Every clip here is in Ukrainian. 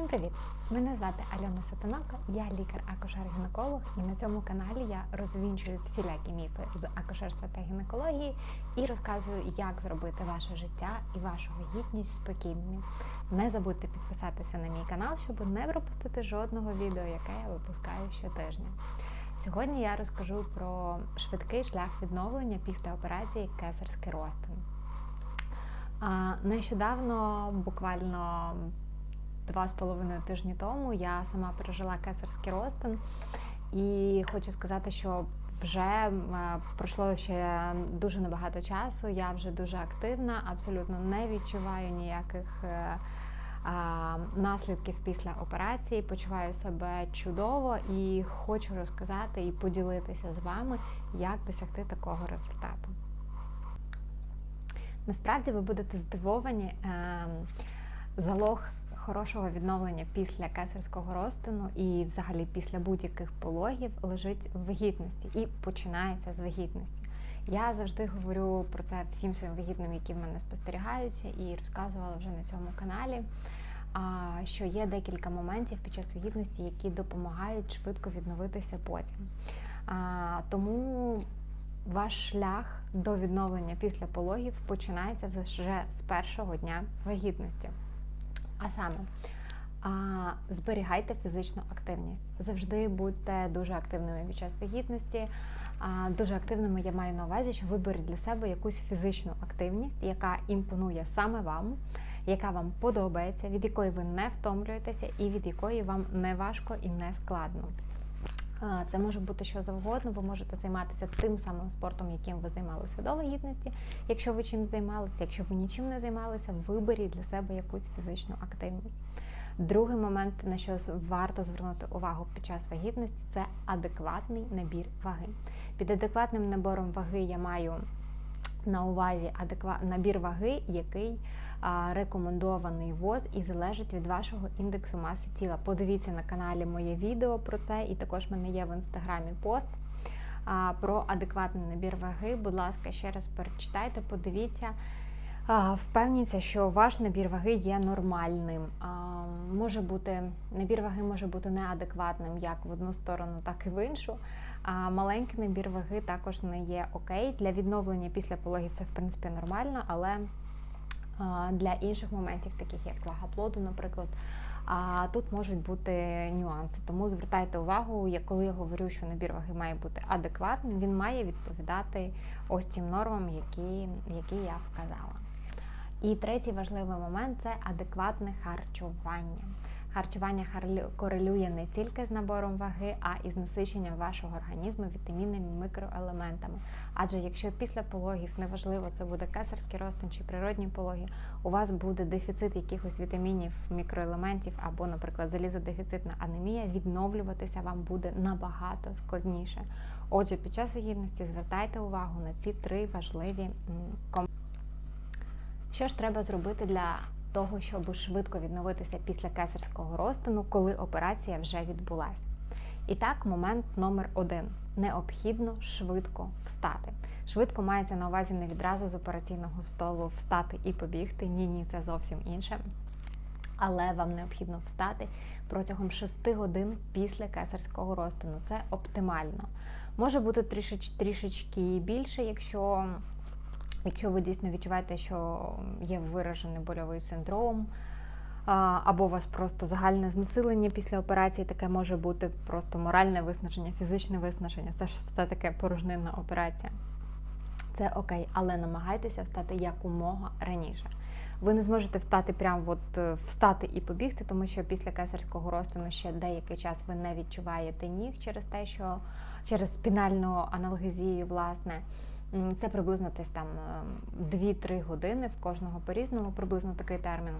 Всім привіт! Мене звати Альона Сатанако, я лікар-акушер-гінеколог, і на цьому каналі я розвінчую всілякі міфи з акушерства та гінекології і розказую, як зробити ваше життя і вашу вагітність спокійними. Не забудьте підписатися на мій канал, щоб не пропустити жодного відео, яке я випускаю щотижня. Сьогодні я розкажу про швидкий шлях відновлення після операції кесарський розтин. Нещодавно, буквально два з половиною тижні тому, я сама пережила кесарський розтин, і хочу сказати, що вже е, пройшло ще дуже небагато часу. Я вже дуже активна, абсолютно не відчуваю ніяких. е, Наслідків після операції почуваю себе чудово і хочу розказати і поділитися з вами, як досягти такого результату. Насправді ви будете здивовані е, залог хорошого відновлення після кесарського розтину і, взагалі, після будь-яких пологів лежить в вагітності і починається з вагітності. Я завжди говорю про це всім своїм вагітним, які в мене спостерігаються, і розказувала вже на цьому каналі. Що є декілька моментів під час вагітності, які допомагають швидко відновитися потім. Тому ваш шлях до відновлення після пологів починається вже з першого дня вагітності. А саме а, зберігайте фізичну активність. Завжди будьте дуже активними під час вагітності. А, Дуже активними я маю на увазі, що виберіть для себе якусь фізичну активність, яка імпонує саме вам, яка вам подобається, від якої ви не втомлюєтеся і від якої вам не важко і не складно. Це може бути що завгодно. Ви можете займатися тим самим спортом, яким ви займалися до вагітності. Якщо ви чим займалися, якщо ви нічим не займалися, виберіть для себе якусь фізичну активність. Другий момент, на що варто звернути увагу під час вагітності, це адекватний набір ваги. Під адекватним набором ваги я маю на увазі адекват... набір ваги, який а, рекомендований ВОЗ і залежить від вашого індексу маси тіла. Подивіться на каналі моє відео про це, і також в мене є в інстаграмі пост а, про адекватний набір ваги. Будь ласка, ще раз перечитайте, подивіться. Впевніться, що ваш набір ваги є нормальним. Може бути набір ваги може бути неадекватним як в одну сторону, так і в іншу. А маленький набір ваги також не є окей. Для відновлення після пологів це в принципі нормально, але для інших моментів, таких як вага плоду, наприклад, а тут можуть бути нюанси. Тому звертайте увагу, як коли я говорю, що набір ваги має бути адекватним, він має відповідати ось цим нормам, які, які я вказала. І третій важливий момент це адекватне харчування. Харчування корелює не тільки з набором ваги, а і з насиченням вашого організму вітамінами мікроелементами. Адже якщо після пологів, неважливо, це буде кесарський розтин чи природні пологи, у вас буде дефіцит якихось вітамінів, мікроелементів або, наприклад, залізодефіцитна анемія, відновлюватися вам буде набагато складніше. Отже, під час вагітності звертайте увагу на ці три важливі компоненти. Що ж треба зробити для того, щоб швидко відновитися після кесарського розтину, коли операція вже відбулася. І так, момент номер один. Необхідно швидко встати. Швидко мається на увазі не відразу з операційного столу встати і побігти. Ні, ні, це зовсім інше. Але вам необхідно встати протягом 6 годин після кесарського розтину. Це оптимально. Може бути трішеч, трішечки більше, якщо Якщо ви дійсно відчуваєте, що є виражений больовий синдром, або у вас просто загальне знесилення після операції, таке може бути просто моральне виснаження, фізичне виснаження, це ж все таки порожнинна операція. Це окей, але намагайтеся встати якомога раніше. Ви не зможете встати прямо от е, встати і побігти, тому що після кесарського розтину ще деякий час ви не відчуваєте ніг через те, що через спінальну аналгезію, власне. Це приблизно десь там 2-3 ем, години в кожного по-різному, приблизно такий термін.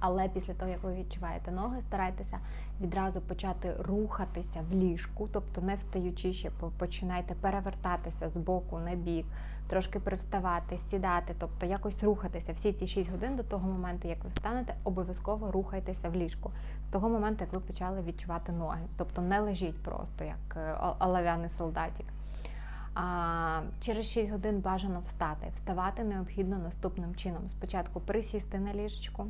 Але після того, як ви відчуваєте ноги, старайтеся відразу почати рухатися в ліжку, тобто не встаючи ще, починайте перевертатися з боку на бік, трошки привставати, сідати, тобто якось рухатися. Всі ці 6 годин до того моменту, як ви встанете, обов'язково рухайтеся в ліжку. З того моменту, як ви почали відчувати ноги. Тобто не лежіть просто як е, олов'яний солдатик. А, Через 6 годин бажано встати. Вставати необхідно наступним чином. Спочатку присісти на ліжечку,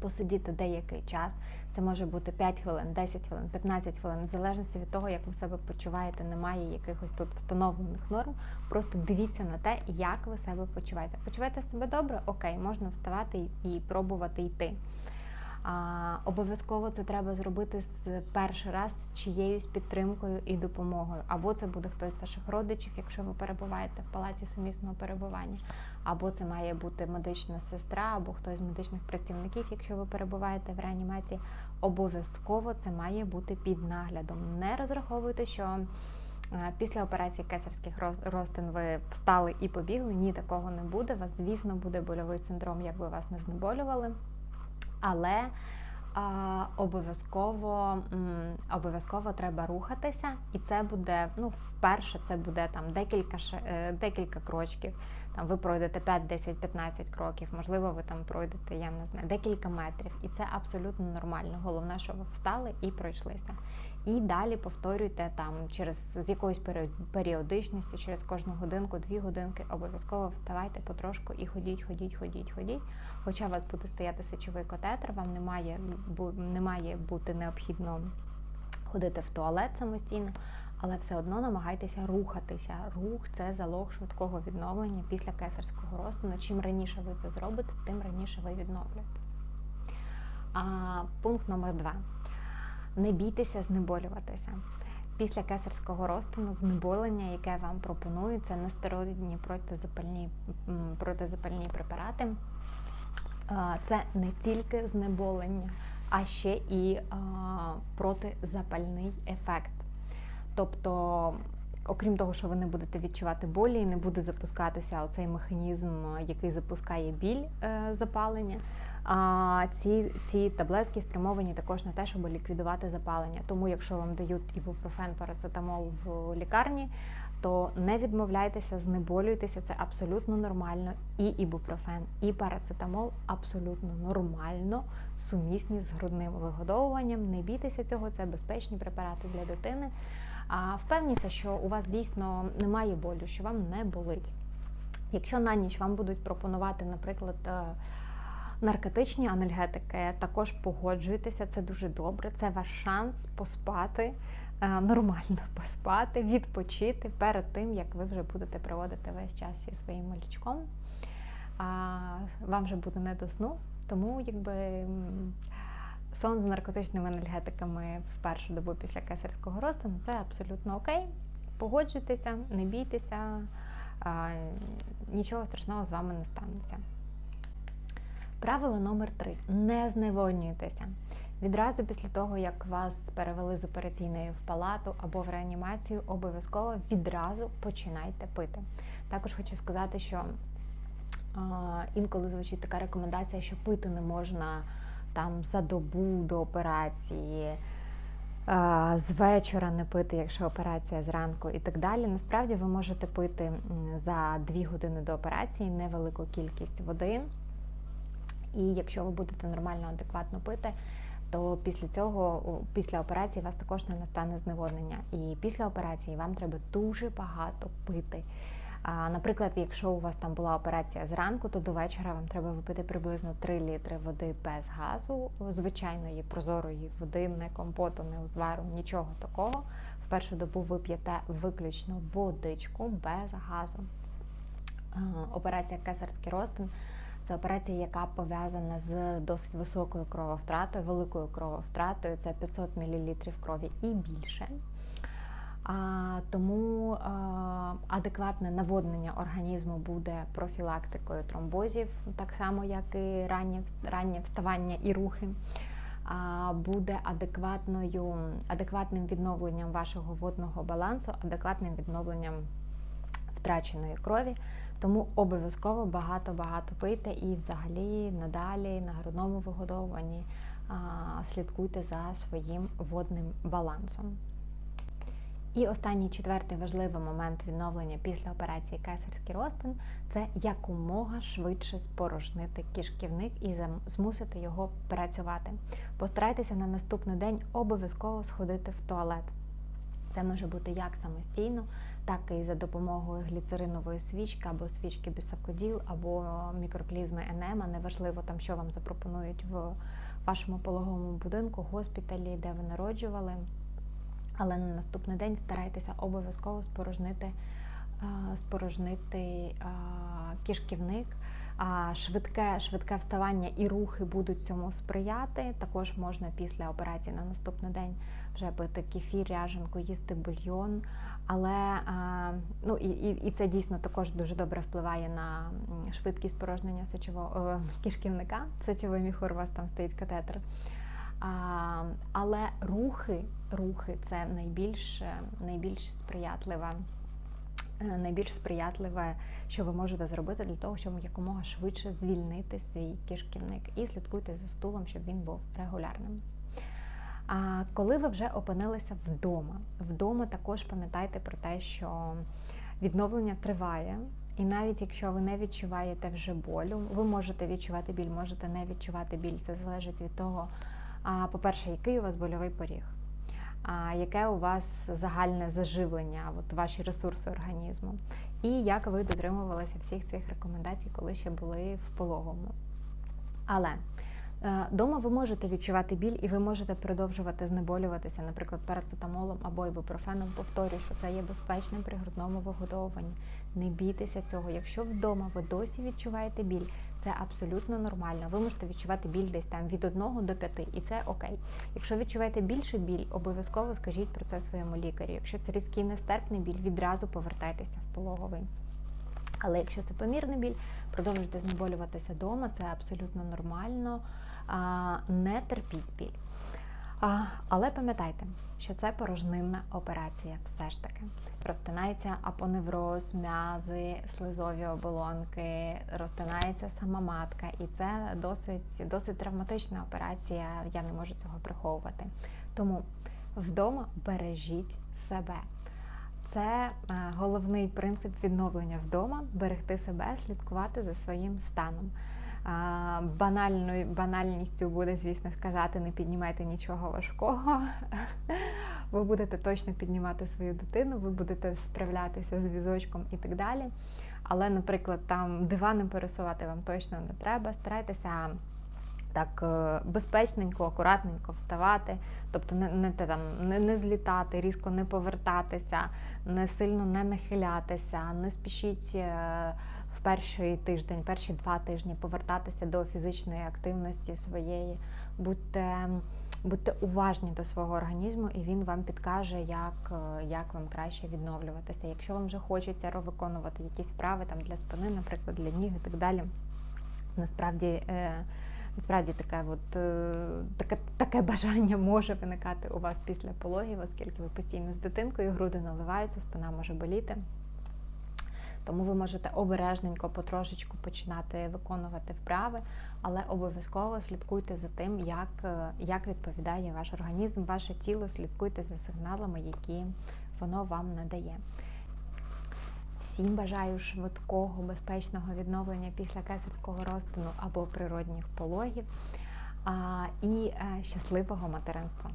посидіти деякий час. Це може бути 5 хвилин, 10 хвилин, 15 хвилин, в залежності від того, як ви себе почуваєте, немає якихось тут встановлених норм. Просто дивіться на те, як ви себе почуваєте. Почуваєте себе добре? Окей, можна вставати і пробувати йти. А, Обов'язково це треба зробити з перший раз з чиєюсь підтримкою і допомогою. Або це буде хтось з ваших родичів, якщо ви перебуваєте в палаці сумісного перебування, або це має бути медична сестра, або хтось з медичних працівників, якщо ви перебуваєте в реанімації. Обов'язково це має бути під наглядом. Не розраховуйте, що е, після операції кесарських роз- розтин ви встали і побігли. Ні, такого не буде. У вас, звісно, буде больовий синдром, як би вас не знеболювали. Але обов'язково обов'язково треба рухатися, і це буде ну, вперше це буде там декілька е, декілька крочків. Там ви пройдете 5, 10, 15 кроків, можливо, ви там пройдете, я не знаю, декілька метрів. І це абсолютно нормально. Головне, що ви встали і пройшлися. І далі повторюйте там через з якоюсь періодичністю, через кожну годинку, дві годинки, обов'язково вставайте потрошку і ходіть, ходіть, ходіть, ходіть. Хоча у вас буде стояти сечовий катетер, вам немає, бу- немає бути необхідно ходити в туалет самостійно, але все одно намагайтеся рухатися. Рух це залог швидкого відновлення після кесарського розтину. Чим раніше ви це зробите, тим раніше ви відновлюєтесь. А, пункт номер два. Не бійтеся знеболюватися. Після кесарського розтину знеболення, яке вам пропонують, це нестероїдні протизапальні, протизапальні препарати. Це не тільки знеболення, а ще і протизапальний ефект. Тобто, окрім того, що ви не будете відчувати болі, і не буде запускатися оцей механізм, який запускає біль е, запалення. А ці, ці таблетки спрямовані також на те, щоб ліквідувати запалення. Тому, якщо вам дають ібупрофен, парацетамол в лікарні, то не відмовляйтеся, знеболюйтеся, це абсолютно нормально. І ібупрофен, і парацетамол абсолютно нормально сумісні з грудним вигодовуванням. Не бійтеся цього, це безпечні препарати для дитини. А впевніться, що у вас дійсно немає болю, що вам не болить. Якщо на ніч вам будуть пропонувати, наприклад, е, наркотичні анальгетики, також погоджуйтеся, це дуже добре. Це ваш шанс поспати, е, нормально поспати, відпочити перед тим, як ви вже будете проводити весь час зі своїм малючком. Вам вже буде не до сну, тому якби сон з наркотичними анальгетиками в першу добу після кесарського розтину це абсолютно окей. Погоджуйтеся, не бійтеся, нічого страшного з вами не станеться. Правило номер три: не зневоднюйтеся. Відразу після того, як вас перевели з операційної в палату або в реанімацію, обов'язково відразу починайте пити. Також хочу сказати, що інколи звучить така рекомендація, що пити не можна там за добу до операції. З вечора не пити, якщо операція зранку і так далі. Насправді ви можете пити за 2 години до операції невелику кількість води. І якщо ви будете нормально, адекватно пити, то після цього, після операції, у вас також не настане зневоднення. І після операції вам треба дуже багато пити. Наприклад, якщо у вас там була операція зранку, то до вечора вам треба випити приблизно 3 літри води без газу, звичайної прозорої води, не компоту, не узвару, нічого такого. В першу добу ви п'єте виключно водичку без газу. Операція кесарський розтин це операція, яка пов'язана з досить високою крововтратою, великою крововтратою. Це 500 мл крові і більше. А, тому а, адекватне наводнення організму буде профілактикою тромбозів, так само як і раннє, раннє вставання і рухи. А, буде адекватною, адекватним відновленням вашого водного балансу, адекватним відновленням втраченої крові. Тому обов'язково багато-багато пийте і взагалі надалі на грудному вигодовуванні а, слідкуйте за своїм водним балансом. І останній четвертий важливий момент відновлення після операції кесарський розтин це якомога швидше спорожнити кишківник і змусити його працювати. Постарайтеся на наступний день обов'язково сходити в туалет. Це може бути як самостійно, так і за допомогою гліцеринової свічки або свічки бісакоділ, або мікроклізми енема. Неважливо там, що вам запропонують в вашому пологовому будинку, госпіталі, де ви народжували. Але на наступний день старайтеся обов'язково спорожнити, спорожнити а, кишківник. А, Швидке, швидке вставання і рухи будуть цьому сприяти. Також можна після операції на наступний день вже пити кефір, ряженку, їсти бульйон. Але ну і, і, це дійсно також дуже добре впливає на швидкість порожнення сечового е, кишківника. Сечовий міхур, у вас там стоїть катетер. Але рухи, рухи це найбільш, е, найбільш сприятливе. е, Найбільш сприятливе, що ви можете зробити для того, щоб якомога швидше звільнити свій кишківник. І слідкуйте за стулом, щоб він був регулярним. А коли ви вже опинилися вдома, вдома також пам'ятайте про те, що відновлення триває, і навіть якщо ви не відчуваєте вже болю, ви можете відчувати біль, можете не відчувати біль. Це залежить від того, по-перше, який у вас больовий поріг, яке у вас загальне заживлення, от ваші ресурси організму, і як ви дотримувалися всіх цих рекомендацій, коли ще були в пологовому. Але Дома ви можете відчувати біль і ви можете продовжувати знеболюватися, наприклад, парацетамолом або ібупрофеном. Повторюю, що це є безпечним при грудному вигодовуванні. Не бійтеся цього. Якщо вдома ви досі відчуваєте біль, це абсолютно нормально. Ви можете відчувати біль десь там від 1 до 5, і це окей. Якщо відчуваєте більше біль, обов'язково скажіть про це своєму лікарю. Якщо це різкий нестерпний біль, відразу повертайтеся в пологовий. Але якщо це помірний біль, продовжуйте знеболюватися вдома, це абсолютно нормально. Не терпіть біль. Але пам'ятайте, що це порожнинна операція все ж таки. Розтинаються апоневроз, м'язи, слизові оболонки, розтинається сама матка, і це досить, досить травматична операція, я не можу цього приховувати. Тому вдома бережіть себе. Це е, головний принцип відновлення вдома берегти себе, слідкувати за своїм станом. А, Банальною банальністю буде, звісно, сказати, не піднімайте нічого важкого. Ви будете точно піднімати свою дитину, ви будете справлятися з візочком і так далі. Але, наприклад, там дивани пересувати вам точно не треба. Старайтеся так е, безпечненько, акуратненько вставати, тобто не не, там, не, не злітати, різко не повертатися, не сильно не нахилятися, не спішіть е, в перший тиждень, перші два тижні повертатися до фізичної активності своєї. Будьте будьте уважні до свого організму, і він вам підкаже, як, е, як вам краще відновлюватися. Якщо вам вже хочеться виконувати якісь справи там для спини, наприклад, для ніг і так далі, насправді. Насправді таке от, е, таке, таке бажання може виникати у вас після пологів, оскільки ви постійно з дитинкою, груди наливаються, спина може боліти. Тому ви можете обережненько, потрошечку починати виконувати вправи, але обов'язково слідкуйте за тим, як, е, як відповідає ваш організм, ваше тіло, слідкуйте за сигналами, які воно вам надає. Всім бажаю швидкого, безпечного відновлення після кесарського розтину або природних пологів і е, щасливого материнства.